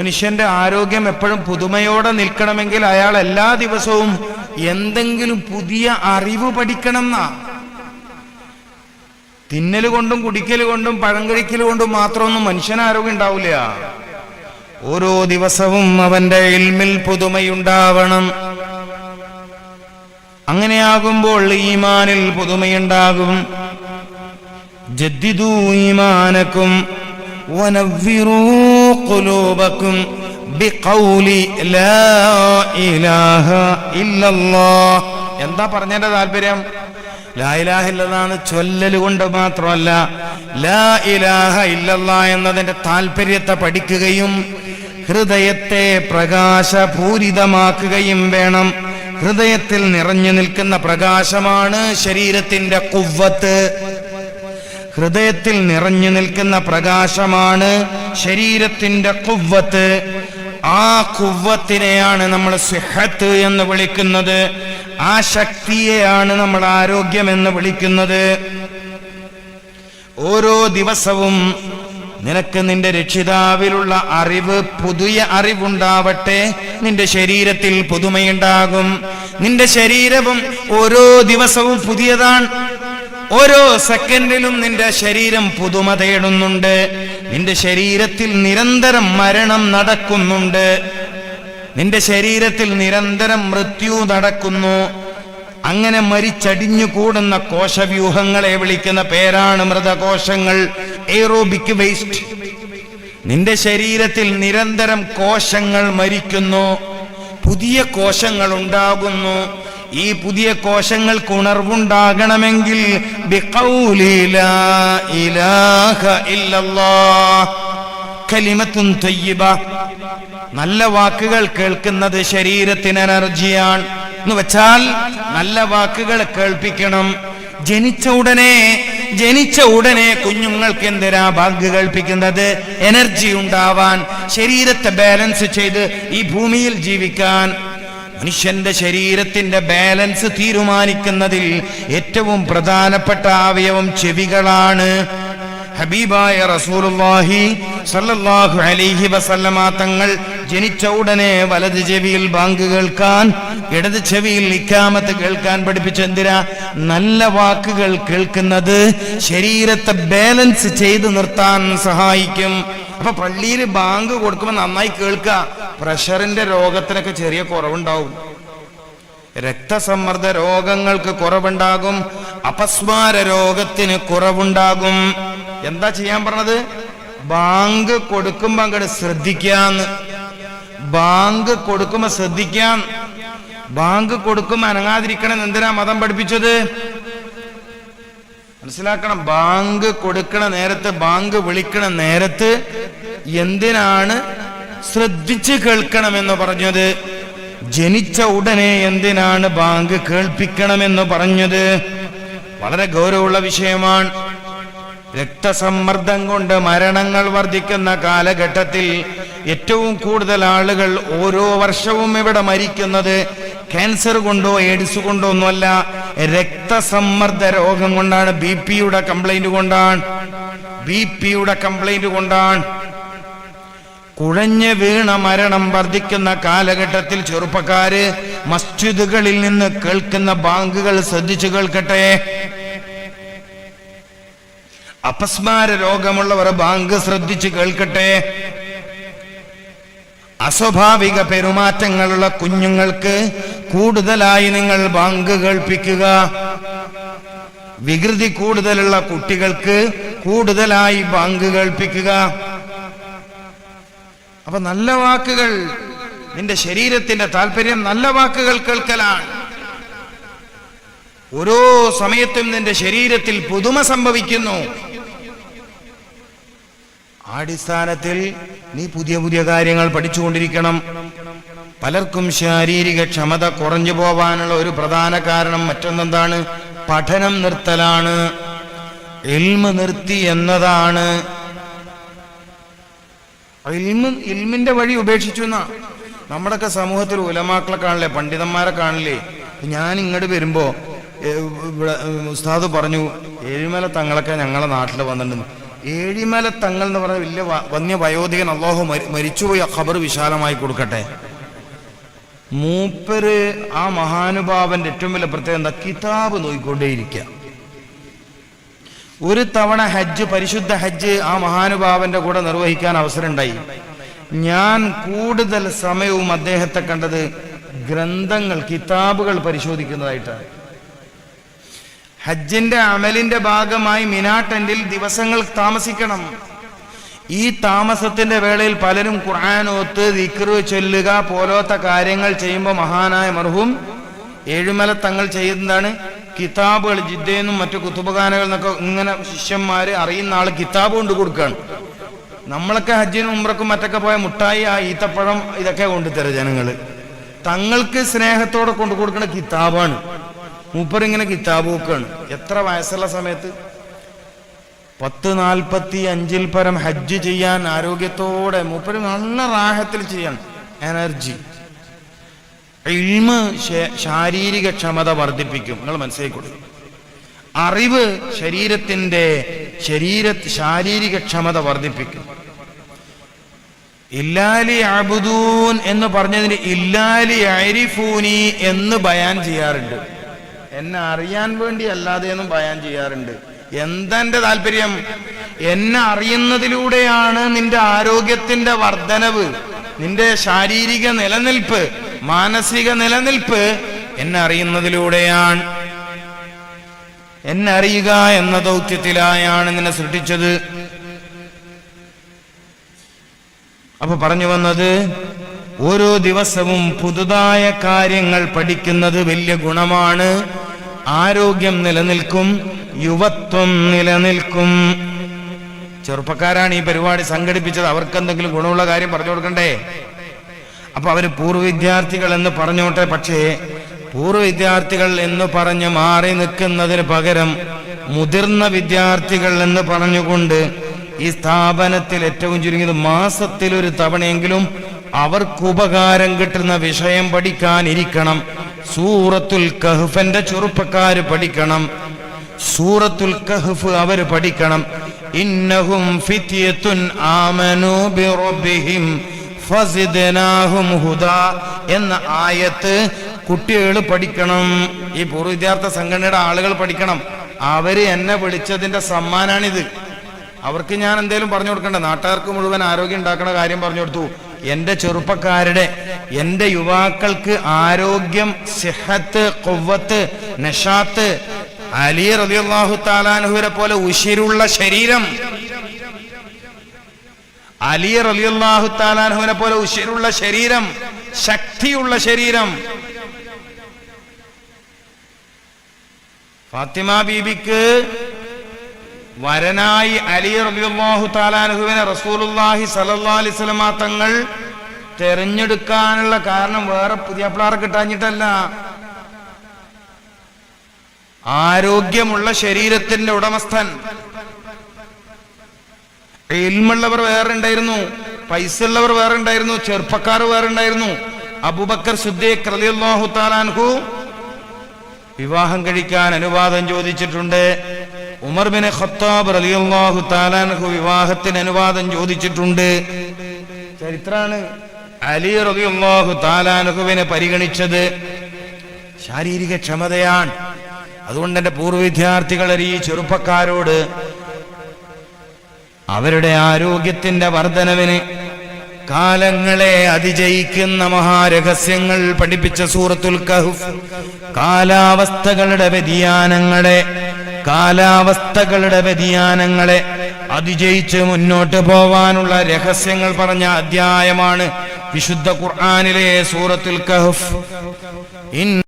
മനുഷ്യന്റെ ആരോഗ്യം എപ്പോഴും പുതുമയോടെ നിൽക്കണമെങ്കിൽ അയാൾ എല്ലാ ദിവസവും എന്തെങ്കിലും പുതിയ അറിവ് പഠിക്കണം എന്നാ തിന്നൽ കൊണ്ടും കുടിക്കൽ കൊണ്ടും പഴം കഴിക്കൽ കൊണ്ടും മാത്രമൊന്നും മനുഷ്യൻ ആരോഗ്യം ഉണ്ടാവില്ല. ഓരോ ദിവസവും അവന്റെ ഇൽമിൽ പുതുമയുണ്ടാവണം. അങ്ങനെയാകുമ്പോൾ ഈമാനിൽ പുതുമയുണ്ടാകും. ജദ്ദിദൂ ഈമാനക്കും വനവിറൂ قلوبكم بقول لا إله إلا الله എന്താ പറഞ്ഞതിന്റെ താല്പര്യം ലാ ഇലാഹ ഇല്ലല്ലാന്ന് ചൊല്ലല് കൊണ്ട് മാത്രമല്ല ലാ ഇലാഹ ഇല്ലല്ല എന്നതിന്റെ താല്പര്യത്തെ പഠിക്കുകയും ഹൃദയത്തെ പ്രകാശപൂരിതമാക്കുകയും വേണം ഹൃദയത്തിൽ നിറഞ്ഞു നിൽക്കുന്ന പ്രകാശമാണ് ശരീരത്തിന്റെ കുവ്വത്ത് ഹൃദയത്തിൽ നിറഞ്ഞു നിൽക്കുന്ന പ്രകാശമാണ് ശരീരത്തിന്റെ കുവ്വത്ത്. ആ കുവ്വത്തിനെയാണ് നമ്മൾ സിഹത്ത് എന്ന് വിളിക്കുന്നത്. ആ ശക്തിയെയാണ് നമ്മൾ ആരോഗ്യം എന്ന് വിളിക്കുന്നത്. ഓരോ ദിവസവും നിനക്ക് നിന്റെ രക്ഷിതാവിലുള്ള അറിവ് പുതിയ അറിവുണ്ടാവട്ടെ. നിന്റെ ശരീരത്തിൽ പുതുമയുണ്ടാകും. നിന്റെ ശരീരവും ഓരോ ദിവസവും പുതിയതാണ്. ഓരോ സെക്കൻഡിലും നിന്റെ ശരീരം പുതുമ തേടുന്നുണ്ട്. നിന്റെ ശരീരത്തിൽ നിരന്തരം മരണം നടക്കുന്നുണ്ട്. നിന്റെ ശരീരത്തിൽ നിരന്തരം മൃത്യു നടക്കുന്നു. അങ്ങനെ മരിച്ചടിഞ്ഞു കൂടുന്ന കോശവ്യൂഹങ്ങളെ വിളിക്കുന്ന പേരാണ് മൃതകോശങ്ങൾ. Aerobic waste. നിന്റെ ശരീരത്തിൽ നിരന്തരം കോശങ്ങൾ മരിക്കുന്നു. പുതിയ കോശങ്ങൾ ഉണ്ടാകുന്നു. ഈ പുതിയ കോശങ്ങൾക്ക് ഉണർവുണ്ടാകണമെങ്കിൽ കലിമത്തുൻ തയ്യിബ. നല്ല വാക്കുകൾ കേൾക്കുന്നത് ശരീരത്തിന് എനർജിയാണ്. എന്ന് വെച്ചാൽ നല്ല വാക്കുകൾ കേൾപ്പിക്കണം. ജനിച്ച ഉടനെ ജനിച്ച ഉടനെ കുഞ്ഞുങ്ങൾക്ക് എന്തിനാ ബാങ്ക് കേൾപ്പിക്കുന്നത്? എനർജി ഉണ്ടാവാൻ ശരീരത്തെ ബാലൻസ് ചെയ്ത് ഈ ഭൂമിയിൽ ജീവിക്കാൻ. മനുഷ്യന്റെ ശരീരത്തിന്റെ ബാലൻസ് തീരുമാനിക്കുന്നതിൽ ഏറ്റവും പ്രധാനപ്പെട്ട അവയവം ചെവികളാണ്. ഹബീബായ റസൂലുള്ളാഹി സല്ലല്ലാഹു അലൈഹി വസല്ലമ തങ്ങൾ ജനിച്ച ഉടനെ വലത് ചെവിയിൽ ബാങ്ക് കേൾക്കാൻ ഇടത് ചെവിയിൽ ഇക്കാമത്ത് കേൾക്കാൻ പഠിപ്പിച്ച എന്തിനാ? നല്ല വാക്കുകൾ കേൾക്കുന്നത് ശരീരത്തെ ബാലൻസ് ചെയ്ത് നിർത്താൻ സഹായിക്കും. അപ്പൊ പള്ളിയിൽ ബാങ്ക് കൊടുക്കുമ്പോൾ നന്നായി കേൾക്കുക പ്രഷറിന്റെ രോഗത്തിനൊക്കെ ചെറിയ കുറവുണ്ടാവും. രക്തസമ്മർദ്ദ രോഗങ്ങൾക്ക് കുറവുണ്ടാകും. അപസ്മാര രോഗത്തിന് കുറവുണ്ടാകും. എന്താ ചെയ്യാൻ പറഞ്ഞത്? ബാങ്ക് കൊടുക്കുമ്പോ അങ്ങോട്ട് ശ്രദ്ധിക്കാന്ന്. ബാങ്ക് കൊടുക്കുമ്പോ ശ്രദ്ധിക്കാൻ ബാങ്ക് കൊടുക്കുമ്പോ അനങ്ങാതിരിക്കണം എന്തിനാ മതം പഠിപ്പിച്ചത്? മനസ്സിലാക്കണം ബാങ്ക് കൊടുക്കണ നേരത്ത് ബാങ്ക് വിളിക്കണ നേരത്ത് എന്തിനാണ് ശ്രദ്ധിച്ച് കേൾക്കണമെന്ന് പറഞ്ഞത്. ജനിച്ച ഉടനെ എന്തിനാണ് ബാങ്ക് കേൾപ്പിക്കണമെന്ന് പറഞ്ഞത്? വളരെ ഗൗരവമുള്ള വിഷയമാണ്. രക്തസമ്മർദ്ദം കൊണ്ട് മരണങ്ങൾ വർദ്ധിക്കുന്ന കാലഘട്ടത്തിൽ ഏറ്റവും കൂടുതൽ ആളുകൾ ഓരോ വർഷവും ഇവിടെ മരിക്കുന്നത്? ക്യാൻസർ കൊണ്ടോ എയ്ഡ്സ് കൊണ്ടോ ഒന്നുമല്ല രക്തസമ്മർദ്ദ രോഗം കൊണ്ടാണ് ബി പിയുടെ കംപ്ലൈന്റ് കൊണ്ടാണ് ബി പിയുടെ കംപ്ലൈന്റ് കൊണ്ടാണ്. കുഴഞ്ഞു വീണ മരണം വർദ്ധിക്കുന്ന കാലഘട്ടത്തിൽ ചെറുപ്പക്കാര് മസ്ജിദുകളിൽ നിന്ന് കേൾക്കുന്ന ബാങ്കുകൾ ശ്രദ്ധിച്ചു കേൾക്കട്ടെ. അപസ്മാര രോഗമുള്ളവർ ബാങ്ക് ശ്രദ്ധിച്ചു കേൾക്കട്ടെ. അസ്വാഭാവിക പെരുമാറ്റങ്ങളുള്ള കുഞ്ഞുങ്ങൾക്ക് കൂടുതലായി നിങ്ങൾ ബാങ്ക് കേൾപ്പിക്കുക. വികൃതി കൂടുതലുള്ള കുട്ടികൾക്ക് കൂടുതലായി ബാങ്ക് കേൾപ്പിക്കുക. അപ്പൊ നല്ല വാക്കുകൾ നിന്റെ ശരീരത്തിന്റെ താല്പര്യം നല്ല വാക്കുകൾ കേൾക്കലാണ്. ഓരോ സമയത്തും നിന്റെ ശരീരത്തിൽ പുതുമ സംഭവിക്കുന്നു. അടിസ്ഥാനത്തിൽ നീ പുതിയ പുതിയ കാര്യങ്ങൾ പഠിച്ചുകൊണ്ടിരിക്കണം. പലർക്കും ശാരീരിക ക്ഷമത കുറഞ്ഞു പോവാനുള്ള ഒരു പ്രധാന കാരണം മറ്റൊന്നെന്താണ്? പഠനം നിർത്തലാണ്. എൽമ നിർത്തി എന്നതാണ്. ഇൽമ് ഇൽമിന്റെ വഴി ഉപേക്ഷിച്ചു എന്നാ. നമ്മുടെയൊക്കെ സമൂഹത്തിൽ ഉലമാക്കളെ കാണില്ലേ പണ്ഡിതന്മാരെ കാണില്ലേ? ഞാൻ ഇങ്ങോട്ട് വരുമ്പോ ഇവിടെ ഉസ്താദ് പറഞ്ഞു ഏഴിമല തങ്ങളൊക്കെ ഞങ്ങളെ നാട്ടിൽ വന്നിട്ടുണ്ട്. ഏഴിമല തങ്ങൾ എന്ന് പറഞ്ഞ വലിയ വന്യ വയോധികൻ അള്ളാഹു മരി- മരിച്ചുപോയി ഖബർ വിശാലമായി കൊടുക്കട്ടെ. മൂപ്പര് ആ മഹാനുഭാവന്റെ ഏറ്റവും വലിയ പ്രത്യേകത എന്താ? കിതാബ് നോക്കിക്കൊണ്ടേയിരിക്കുക ഒരു തവണ ഹജ്ജ് പരിശുദ്ധ ഹജ്ജ് ആ മഹാനുഭാവന്റെ കൂടെ നിർവഹിക്കാൻ അവസരമുണ്ടായി. ഞാൻ കൂടുതൽ സമയവും അദ്ദേഹത്തെ കണ്ടത് ഗ്രന്ഥങ്ങൾ കിതാബുകൾ പരിശോധിക്കുന്നതായിട്ടാണ്. ഹജ്ജിന്റെ അമലിന്റെ ഭാഗമായി മിനാ ടെന്റിൽ ദിവസങ്ങൾ താമസിക്കണം. ഈ താമസത്തിന്റെ വേളയിൽ പലരും ഖുർആാനോത്ത് ദിക്റ് ചൊല്ലുക പോലത്തെ കാര്യങ്ങൾ ചെയ്യുമ്പോൾ മഹാനായ മർഹൂം ഏഴുമല തങ്ങൾ ചെയ്യുന്നതാണ്. കിതാബുകൾ ജിദ്ദയെന്നും മറ്റു കുത്തുബഖാനകൾ എന്നൊക്കെ ഇങ്ങനെ ശിഷ്യന്മാര് അറിയുന്ന ആൾ കിതാബ് കൊണ്ട് കൊടുക്കുകയാണ് നമ്മളൊക്കെ ഹജ്ജിനും ഉമ്രക്കും മറ്റൊക്കെ പോയ മുട്ടായി ആ ഈത്തപ്പഴം ഇതൊക്കെ കൊണ്ടുതരാം ജനങ്ങൾ. തങ്ങൾക്ക് സ്നേഹത്തോടെ കൊണ്ടു കൊടുക്കുന്ന കിതാബാണ്. മൂപ്പറിങ്ങനെ കിതാബ് നോക്കുകയാണ് എത്ര വയസ്സുള്ള സമയത്ത്? പത്ത് നാൽപ്പത്തി അഞ്ചിൽ പരം ഹജ്ജ് ചെയ്യാൻ ആരോഗ്യത്തോടെ മൂപ്പര് നല്ല റാഹത്തിൽ ചെയ്യണം. എനർജി. ഇൽമ് ശാരീരിക ക്ഷമത വർദ്ധിപ്പിക്കും. നിങ്ങൾ മനസ്സിലാക്കിക്കൊള്ളു അറിവ് ശരീരത്തിന്റെ ശരീര ശാരീരിക ക്ഷമത വർദ്ധിപ്പിക്കും. ഇല്ലാലി അബുദൂൻ എന്ന് പറഞ്ഞതിന് ഇല്ലാലി അരിഫൂനി എന്ന് ബയാൻ ചെയ്യാറുണ്ട്. എന്നെ അറിയാൻ വേണ്ടി അല്ലാതെ എന്നും ബയാൻ ചെയ്യാറുണ്ട്. എന്താ എന്റെ താല്പര്യം? എന്നെ അറിയുന്നതിലൂടെയാണ് നിന്റെ ആരോഗ്യത്തിന്റെ വർധനവ് നിന്റെ ശാരീരിക നിലനിൽപ്പ് മാനസിക നിലനിൽപ്പ് എന്നെ അറിയുന്നതിലൂടെയാണ് എന്നെ അറിയുക എന്ന ദൗത്യത്തിലായാണ് നിന്നെ സൃഷ്ടിച്ചത്. അപ്പൊ പറഞ്ഞു വന്നത് ഓരോ ദിവസവും പുതുതായ കാര്യങ്ങൾ പഠിക്കുന്നത് വലിയ ഗുണമാണ്. ആരോഗ്യം നിലനിൽക്കും യുവത്വം നിലനിൽക്കും. ചെറുപ്പക്കാരാണ് ഈ പരിപാടി സംഘടിപ്പിച്ചത്. അവർക്ക് എന്തെങ്കിലും ഗുണമുള്ള കാര്യം പറഞ്ഞു കൊടുക്കണ്ടേ? അപ്പൊ അവർ പൂർവ വിദ്യാർത്ഥികൾ എന്ന് പറഞ്ഞോട്ടെ പക്ഷേ പൂർവ വിദ്യാർത്ഥികൾ എന്ന് പറഞ്ഞ് മാറി നിൽക്കുന്നതിന് പകരം മുതിർന്ന വിദ്യാർത്ഥികൾ എന്ന് പറഞ്ഞുകൊണ്ട് ഈ സ്ഥാപനത്തിൽ ഏറ്റവും ചുരുങ്ങിയത് മാസത്തിൽ ഒരു തവണയെങ്കിലും അവർക്ക് ഉപകാരം കിട്ടുന്ന വിഷയം പഠിക്കാനിരിക്കണം. സൂറത്തുൽ കഹ്ഫന്റെ ചെറുപ്പക്കാർ പഠിക്കണം. സൂറത്തുൽ കഹ്ഫ് അവർ പഠിക്കണം. ഇന്നഹും ഫിത്യത്തുൻ ആമനു ബിറബ്ബിഹിം എന്ന ആയത്ത് കുട്ടികൾ പഠിക്കണം. ഈ പൂർവ വിദ്യാർത്ഥി സംഘടനയുടെ ആളുകൾ പഠിക്കണം. അവർ എന്നെ വിളിച്ചതിന്റെ സമ്മാനാണിത്. അവർക്ക് ഞാൻ എന്തേലും പറഞ്ഞു കൊടുക്കണ്ട? നാട്ടുകാർക്ക് മുഴുവൻ ആരോഗ്യം ഉണ്ടാക്കണ കാര്യം പറഞ്ഞു കൊടുത്തു. എന്റെ ചെറുപ്പക്കാരുടെ എന്റെ യുവാക്കൾക്ക് ആരോഗ്യം സിഹത്ത് കൊവ്വത്ത് നഷാത്ത് അലി താലാൻഹുവിനെ പോലെ ഉശിരുള്ള ശരീരം അലി റളിയല്ലാഹു താലാൻഹുവിനെ പോലെ ഉശിരുള്ള ശരീരം ശക്തിയുള്ള ശരീരം. ഫാത്തിമ ബീബിക്ക് വരനായി അലി റസൂലുള്ളാഹി സല്ലല്ലാഹു അലൈഹി വസല്ലമ തങ്ങൾ തെരഞ്ഞെടുക്കാനുള്ള കാരണം വേറെ പുതിയ പിള്ളേർ കിട്ടാഞ്ഞിട്ടല്ല. ആരോഗ്യമുള്ള ശരീരത്തിന്റെ ഉടമസ്ഥൻ ഇൽമുള്ളവർ വേറെ ഉണ്ടായിരുന്നു പൈസ ഉള്ളവർ വേറെ ഉണ്ടായിരുന്നു ചെറുപ്പക്കാർ വേറെ ഉണ്ടായിരുന്നു. അബുബക്കർ സിദ്ദീഖ് വിവാഹം കഴിക്കാൻ അനുവാദം ചോദിച്ചിട്ടുണ്ട്. ഉമർ ബിൻ ഖത്താബ് റളിയല്ലാഹു താലാൻഹു വിവാഹത്തിന് അനുവാദം ചോദിച്ചിട്ടുണ്ട്. ചരിത്രാണ് അലി റളിയല്ലാഹു താലാൻഹുവിനെ പരിഗണിച്ചത്. ശാരീരിക ക്ഷമതയാണ്. അതുകൊണ്ട് എന്റെ പൂർവ വിദ്യാർത്ഥികളെ ഈ ചെറുപ്പക്കാരോട് അവരുടെ ആരോഗ്യത്തിന്റെ വർധനവിന് കാലങ്ങളെ അതിജയിക്കുന്ന മഹാരഹസ്യങ്ങൾ പഠിപ്പിച്ച സൂറത്തുൽ കഹുഫ്. കാലാവസ്ഥകളുടെ വ്യതിയാനങ്ങളെ കാലാവസ്ഥകളുടെ വ്യതിയാനങ്ങളെ അതിജയിച്ച് മുന്നോട്ട് പോവാനുള്ള രഹസ്യങ്ങൾ പറഞ്ഞ അധ്യായമാണ് വിശുദ്ധ ഖുർആാനിലെ സൂറത്തുൽ കഹ്ഫ്. ഇൻ